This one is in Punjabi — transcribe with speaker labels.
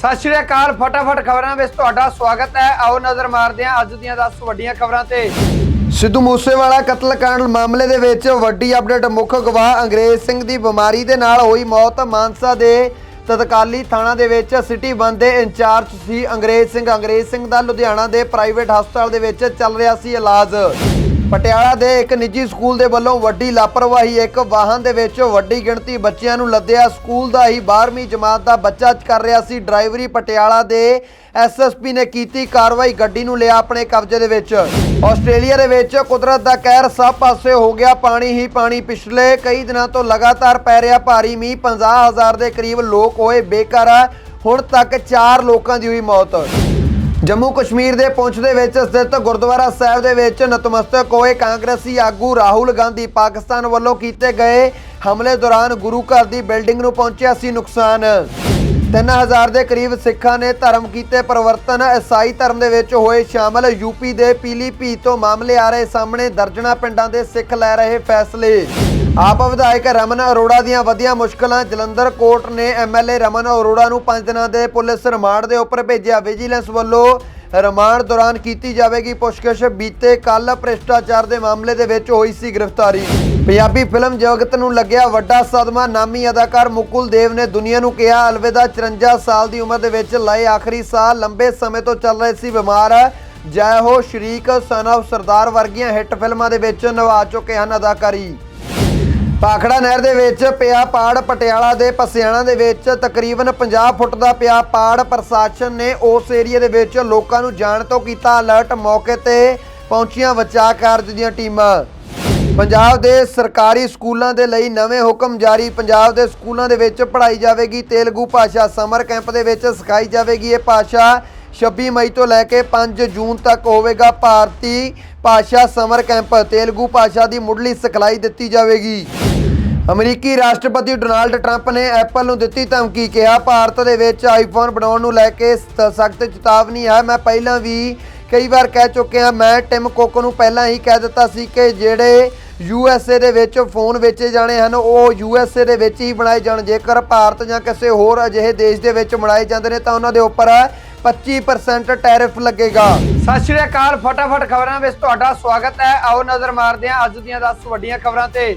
Speaker 1: ਸਤਿ ਸ਼੍ਰੀ ਅਕਾਲ, ਫਟਾਫਟ ਖਬਰਾਂ ਵਿੱਚ ਤੁਹਾਡਾ ਸਵਾਗਤ ਹੈ। ਆਓ ਨਜ਼ਰ ਮਾਰਦੇ ਹਾਂ ਅੱਜ ਦੀਆਂ 10 ਵੱਡੀਆਂ ਖਬਰਾਂ ਤੇ। ਸਿੱਧੂ ਮੂਸੇਵਾਲਾ ਕਤਲकांड ਮਾਮਲੇ ਦੇ ਵਿੱਚ ਵੱਡੀ ਅਪਡੇਟ। ਮੁੱਖ ਗਵਾਹ ਅੰਗਰੇਜ਼ ਸਿੰਘ ਦੀ ਬਿਮਾਰੀ ਦੇ ਨਾਲ ਹੋਈ ਮੌਤ ਮਾਨਸਾ ਦੇ ਤਤਕਾਲੀ ਥਾਣਾ ਦੇ ਵਿੱਚ ਸਿਟੀ ਵਨ ਦੇ ਇੰਚਾਰਜ ਸੀ ਅੰਗਰੇਜ਼ ਸਿੰਘ। ਅੰਗਰੇਜ਼ ਸਿੰਘ ਦਾ ਲੁਧਿਆਣਾ ਦੇ ਪ੍ਰਾਈਵੇਟ ਹਸਪਤਾਲ ਦੇ ਵਿੱਚ ਚੱਲ ਰਿਹਾ ਸੀ ਇਲਾਜ। ਪਟਿਆਲਾ ਦੇ ਇੱਕ ਨਿੱਜੀ ਸਕੂਲ ਦੇ ਵੱਲੋਂ ਵੱਡੀ ਲਾਪਰਵਾਹੀ, ਇੱਕ ਵਾਹਨ ਦੇ ਵਿੱਚ ਵੱਡੀ ਗਿਣਤੀ ਬੱਚਿਆਂ ਨੂੰ ਲੱਦਿਆ ਸਕੂਲ ਦਾ ਹੀ 12ਵੀਂ ਜਮਾਤ ਦਾ ਬੱਚਾ ਕਰ ਰਿਹਾ ਸੀ ਡਰਾਈਵਰੀ। ਪਟਿਆਲਾ ਦੇ ਐਸਐਸਪੀ ਨੇ ਕੀਤੀ ਕਾਰਵਾਈ, ਗੱਡੀ ਨੂੰ ਲਿਆ ਆਪਣੇ ਕਬਜ਼ੇ ਦੇ ਵਿੱਚ। ਆਸਟ੍ਰੇਲੀਆ ਦੇ ਵਿੱਚ ਕੁਦਰਤ ਦਾ ਕਹਿਰ ਸਭ ਪਾਸੇ ਹੋ ਗਿਆ, ਪਾਣੀ ਹੀ ਪਾਣੀ। ਪਿਛਲੇ ਕਈ ਦਿਨਾਂ ਤੋਂ ਲਗਾਤਾਰ ਪੈ ਰਿਹਾ ਭਾਰੀ ਮੀਂਹ 50000 ਦੇ ਕਰੀਬ ਲੋਕ ਹੋਏ ਬੇਘਰ। ਹੁਣ ਤੱਕ 4 ਲੋਕਾਂ ਦੀ ਹੋਈ ਮੌਤ। ਜੰਮੂ ਕਸ਼ਮੀਰ ਦੇ ਪੁੰਛ ਦੇ ਵਿੱਚ ਸਥਿਤ ਗੁਰਦੁਆਰਾ ਸਾਹਿਬ ਦੇ ਵਿੱਚ ਨਤਮਸਤਕ ਹੋਏ ਕਾਂਗਰਸੀ ਆਗੂ ਰਾਹੁਲ ਗਾਂਧੀ ਪਾਕਿਸਤਾਨ ਵੱਲੋਂ ਕੀਤੇ ਗਏ ਹਮਲੇ ਦੌਰਾਨ ਗੁਰੂ ਘਰ ਦੀ ਬਿਲਡਿੰਗ ਨੂੰ ਪਹੁੰਚਿਆ ਸੀ ਨੁਕਸਾਨ। 3000 ਦੇ ਕਰੀਬ ਸਿੱਖਾਂ ਨੇ ਧਰਮ ਕੀਤੇ ਪਰਿਵਰਤਨ, ਈਸਾਈ ਧਰਮ ਦੇ ਵਿੱਚ ਹੋਏ ਸ਼ਾਮਲ ਯੂਪੀ ਦੇ ਪੀਲੀਭੀਤ ਤੋਂ ਮਾਮਲੇ ਆ ਰਹੇ ਸਾਹਮਣੇ ਦਰਜਣਾ ਪਿੰਡਾਂ ਦੇ ਸਿੱਖ ਲੈ ਰਹੇ ਫੈਸਲੇ। ਆਪ ਵਿਧਾਇਕ ਰਮਨ ਅਰੋੜਾ ਦੀਆਂ ਵਧੀਆਂ ਮੁਸ਼ਕਲਾਂ ਜਲੰਧਰ ਕੋਰਟ ਨੇ ਐਮਐਲਏ ਰਮਨ ਅਰੋੜਾ ਨੂੰ 5 ਦਿਨਾਂ ਦੇ ਪੁਲਿਸ ਰਿਮਾਂਡ ਦੇ ਉੱਪਰ ਭੇਜਿਆ। ਵਿਜੀਲੈਂਸ ਵੱਲੋਂ ਰਿਮਾਂਡ ਦੌਰਾਨ ਕੀਤੀ ਜਾਵੇਗੀ ਪੁੱਛਗਿੱਛ। ਬੀਤੇ ਕੱਲ ਭ੍ਰਿਸ਼ਟਾਚਾਰ ਦੇ ਮਾਮਲੇ ਦੇ ਵਿੱਚ ਹੋਈ ਸੀ ਗ੍ਰਿਫਤਾਰੀ। ਪੰਜਾਬੀ ਫਿਲਮ ਜਗਤ ਨੂੰ ਲੱਗਿਆ ਵੱਡਾ ਸਦਮਾ। ਨਾਮੀ ਅਦਾਕਾਰ ਮੁਕੁਲ ਦੇਵ ਨੇ ਦੁਨੀਆ ਨੂੰ ਕਿਹਾ, ਅਲਵਿਦਾ 54 ਸਾਲ ਦੀ ਉਮਰ ਦੇ ਵਿੱਚ ਲਏ ਆਖਰੀ ਸਾਹ ਲੰਬੇ ਸਮੇਂ ਤੋਂ ਚੱਲ ਰਹੇ ਸੀ ਬਿਮਾਰ। ਜੈ ਹੋ ਸ਼ਰੀਕ, ਸਨ ਆਫ ਸਰਦਾਰ ਵਰਗੀਆਂ ਹਿੱਟ ਫਿਲਮਾਂ ਦੇ ਵਿੱਚ ਨਿਭਾ ਚੁੱਕੇ ਹਨ ਅਦਾਕਾਰੀ। ਪਾਖੜਾ ਨਹਿਰ ਦੇ ਵਿੱਚ ਪਿਆ ਪਾੜ, ਪਟਿਆਲਾ ਦੇ ਪਸਿਆਣਾ ਦੇ ਵਿੱਚ ਤਕਰੀਬਨ 50 ਫੁੱਟ ਦਾ ਪਿਆ ਪਾੜ ਪ੍ਰਸ਼ਾਸਨ ਨੇ ਉਸ ਏਰੀਆ ਦੇ ਵਿੱਚ ਲੋਕਾਂ ਨੂੰ ਜਾਣ ਤੋਂ ਕੀਤਾ ਅਲਰਟ, ਮੌਕੇ ਤੇ ਪਹੁੰਚੀਆਂ ਬਚਾਅ ਕਾਰਜ ਦੀਆਂ ਟੀਮਾਂ। ਪੰਜਾਬ ਦੇ ਸਰਕਾਰੀ ਸਕੂਲਾਂ ਦੇ ਲਈ ਨਵੇਂ ਹੁਕਮ ਜਾਰੀ। ਪੰਜਾਬ ਦੇ ਸਕੂਲਾਂ ਦੇ ਵਿੱਚ ਪੜ੍ਹਾਈ ਜਾਵੇਗੀ, ਤੇਲਗੂ ਭਾਸ਼ਾ ਸਮਰ ਕੈਂਪ ਦੇ ਵਿੱਚ ਸਿਖਾਈ ਜਾਵੇਗੀ। ਇਹ ਭਾਸ਼ਾ 26 ਮਈ ਤੋਂ ਲੈ ਕੇ 5 ਜੂਨ ਤੱਕ ਹੋਵੇਗਾ। ਭਾਰਤੀ ਭਾਸ਼ਾ ਸਮਰ ਕੈਂਪ, ਤੇਲਗੂ ਭਾਸ਼ਾ ਦੀ ਮੁੱਢਲੀ ਸਿਖਲਾਈ ਦਿੱਤੀ ਜਾਵੇਗੀ। ਅਮਰੀਕੀ ਰਾਸ਼ਟਰਪਤੀ ਡੋਨਾਲਡ ਟਰੰਪ ਨੇ ਐਪਲ ਨੂੰ ਦਿੱਤੀ ਧਮਕੀ ਕਿਹਾ, ਭਾਰਤ ਦੇ ਵਿੱਚ ਆਈਫੋਨ ਬਣਾਉਣ ਨੂੰ ਲੈ ਕੇ ਸਖਤ ਚੇਤਾਵਨੀ ਹੈ। ਮੈਂ ਪਹਿਲਾਂ ਵੀ ਕਈ ਵਾਰ ਕਹਿ ਚੁੱਕਿਆ, ਮੈਂ ਟਿਮ ਕੁੱਕ ਨੂੰ ਪਹਿਲਾਂ ਹੀ ਕਹਿ ਦਿੱਤਾ ਸੀ ਕਿ ਜਿਹੜੇ ਯੂ ਐੱਸ ਏ ਦੇ ਵਿੱਚ ਫੋਨ ਵੇਚੇ ਜਾਣੇ ਹਨ, ਉਹ ਯੂ ਐੱਸ ਏ ਦੇ ਵਿੱਚ ਹੀ ਬਣਾਏ ਜਾਣ। ਜੇਕਰ ਭਾਰਤ ਜਾਂ ਕਿਸੇ ਹੋਰ ਅਜਿਹੇ ਦੇਸ਼ ਦੇ ਵਿੱਚ ਬਣਾਏ ਜਾਂਦੇ ਨੇ, ਤਾਂ ਉਹਨਾਂ ਦੇ ਉੱਪਰ 25% ਟੈਰਿਫ ਲੱਗੇਗਾ। ਸਤਿ ਸ਼੍ਰੀ ਅਕਾਲ, ਫਟਾਫਟ ਖਬਰਾਂ ਵਿੱਚ ਤੁਹਾਡਾ ਸਵਾਗਤ ਹੈ। ਆਓ ਨਜ਼ਰ ਮਾਰਦੇ ਹਾਂ ਅੱਜ ਦੀਆਂ 10 ਵੱਡੀਆਂ ਖਬਰਾਂ ਤੇ।